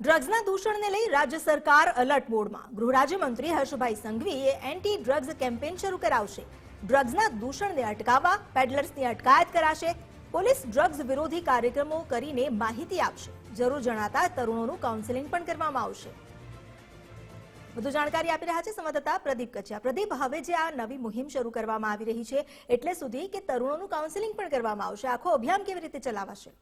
ડ્રગ્સના દૂષણને લઈ રાજ્ય સરકાર અલર્ટ મોડમાં. ગૃહ રાજ્યમંત્રી હર્ષભાઈ સંઘવીએ એન્ટી ડ્રગ્સ કેમ્પેન શરૂ કરાવશે. ડ્રગ્સના દૂષણને અટકાવવા પેડલર્સની અટકાયત કરાશે. પોલીસ ડ્રગ્સ વિરોધી કાર્યક્રમો કરીને માહિતી આપશે. જરૂર જણાતા તરુણોનું કાઉન્સેલિંગ પણ કરવામાં આવશે. વધુ જાણકારી આપી રહ્યા છે સંવાદદાતા પ્રદીપ કચ્યા પ્રદીપ, હવે જે આ નવી મુહિમ શરૂ કરવામાં આવી રહી છે, એટલે સુધી કે તરુણોનું કાઉન્સેલિંગ પણ કરવામાં આવશે. આખો અભિયાન કેવી રીતે ચલાવાશે?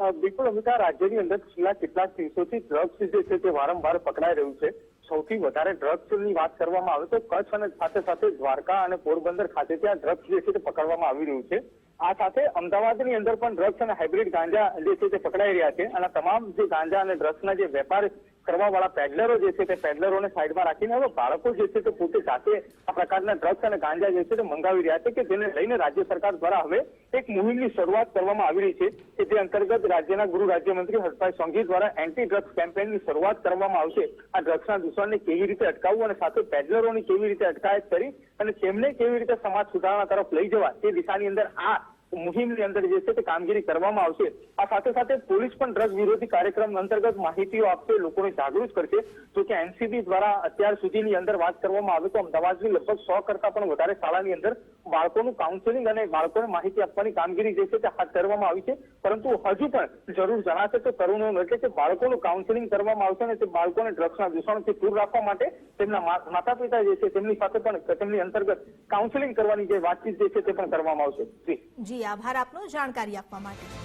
બિલકુલ અમિતા રાજ્યની અંદર છેલ્લા કેટલાક દિવસોથી ડ્રગ્સ જે છે તે વારંવાર પકડાઈ રહ્યું છે. સૌથી વધારે ડ્રગ્સની વાત કરવામાં આવે તો કચ્છ અને સાથે સાથે દ્વારકા અને પોરબંદર ખાતે ત્યાં ડ્રગ્સ જે છે તે પકડવામાં આવી રહ્યું છે. આ સાથે અમદાવાદની અંદર પણ ડ્રગ્સ અને હાઇબ્રિડ ગાંજા જે છે તે પકડાઈ રહ્યા છે. અને તમામ જે ગાંજા અને ડ્રગ્સના જે વેપાર કરવા વાળા પેડલરો જે છે તે પેડલરોને સાઈડમાં રાખીને હવે બાળકો જે છે તે પોતે જાતે આ પ્રકારના ડ્રગ્સ અને ગાંજા જે છે તે મંગાવી રહ્યા છે કે જેને લઈને રાજ્ય સરકાર દ્વારા હવે એક મુહિમની શરૂઆત કરવામાં આવી રહી છે કે જે અંતર્ગત રાજ્યના ગૃહ રાજ્યમંત્રી હર્ષભાઈ સોંઘી દ્વારા એન્ટી ડ્રગ્સ કેમ્પેનની શરૂઆત કરવામાં આવશે. આ ડ્રગ્સના દૂષણને કેવી રીતે અટકાવવું અને સાથે પેડલરોની કેવી રીતે અટકાયત કરી અને તેમને કેવી રીતે સમાજ સુધારણા તરફ લઈ જવા તે દિશાની અંદર આ મુહિમની અંદર જે છે તે કામગીરી કરવામાં આવશે. આ સાથે સાથે પોલીસ પણ ડ્રગ વિરોધી કાર્યક્રમ અંતર્ગત માહિતીઓ આપશે, લોકોને જાગૃત કરશે. જો કે એનસીબી દ્વારા અત્યાર સુધીની અંદર વાત કરવામાં આવે તો અમદાવાદની લગભગ સો કરતા પણ વધારે શાળાની અંદર બાળકોનું કાઉન્સેલિંગ અને બાળકોને માહિતી આપવાની કામગીરી જે છે તે હાથ ધરવામાં આવી છે. પરંતુ હજુ પણ જરૂર જણાશે તો તરુણો એટલે કે બાળકોનું કાઉન્સેલિંગ કરવામાં આવશે અને તે બાળકોને ડ્રગ્સના દૂષણથી દૂર રાખવા માટે તેમના માતા પિતા જે છે તેમની સાથે પણ તેમની અંતર્ગત કાઉન્સેલિંગ કરવાની જે વાતચીત જે છે તે પણ કરવામાં આવશે. જી આભાર આપનો જાણકારી આપવા માટે.